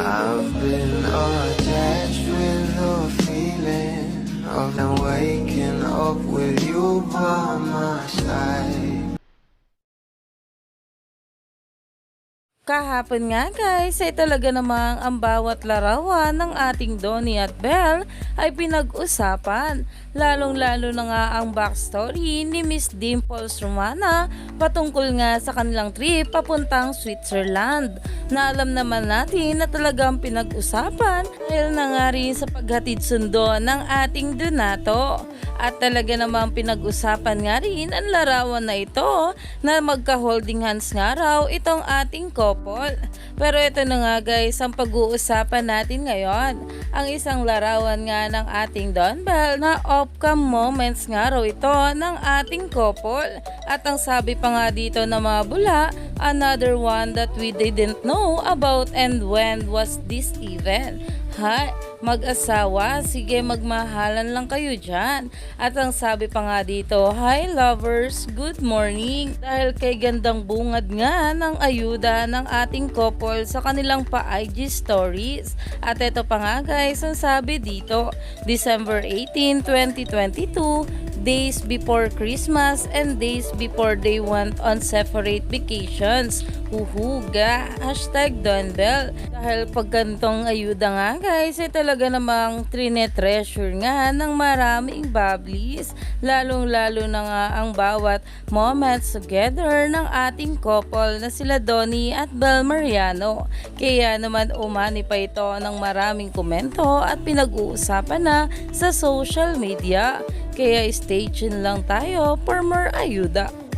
I've been attached with the feeling of them waking up with you by my side. Kahapon nga guys ay talaga namang ang bawat larawan ng ating Donnie at Belle ay pinag-usapan. Lalong lalo na nga ang backstory ni Miss Dimples Romana patungkol nga sa kanilang trip papuntang Switzerland. Na alam naman natin na talagang pinag-usapan dahil na nga rin sa paghatid sundo ng ating Donato. At talaga namang pinag-usapan nga rin ang larawan na ito na magka-holding hands nga raw itong ating couple. Pero ito na nga guys ang pag-uusapan natin ngayon. Ang isang larawan nga ng ating Don Bell na off-cam moments nga raw ito ng ating couple. At ang sabi pa nga dito ng mga bula, another one that we didn't know about and when was this even? Ha, mag-asawa, sige magmahalan lang kayo dyan. At ang sabi pa nga dito, Hi lovers, good morning. Dahil kay gandang bungad nga ng ayuda ng ating couple sa kanilang pa-IG stories. At ito pa nga guys, ang sabi dito, December 18, 2022, days before Christmas and days before they went on separate vacations. Uhuga, hashtag Don. Dahil pag ganitong ayuda nga guys, ay talaga namang trine-treasure nga ng maraming bablis. Lalong lalo na nga ang bawat moments together ng ating couple na sila Donnie at Bel Mariano. Kaya naman umani pa ito ng maraming komento at pinag-uusapan na sa social media. Kaya stay tuned lang tayo for more ayuda.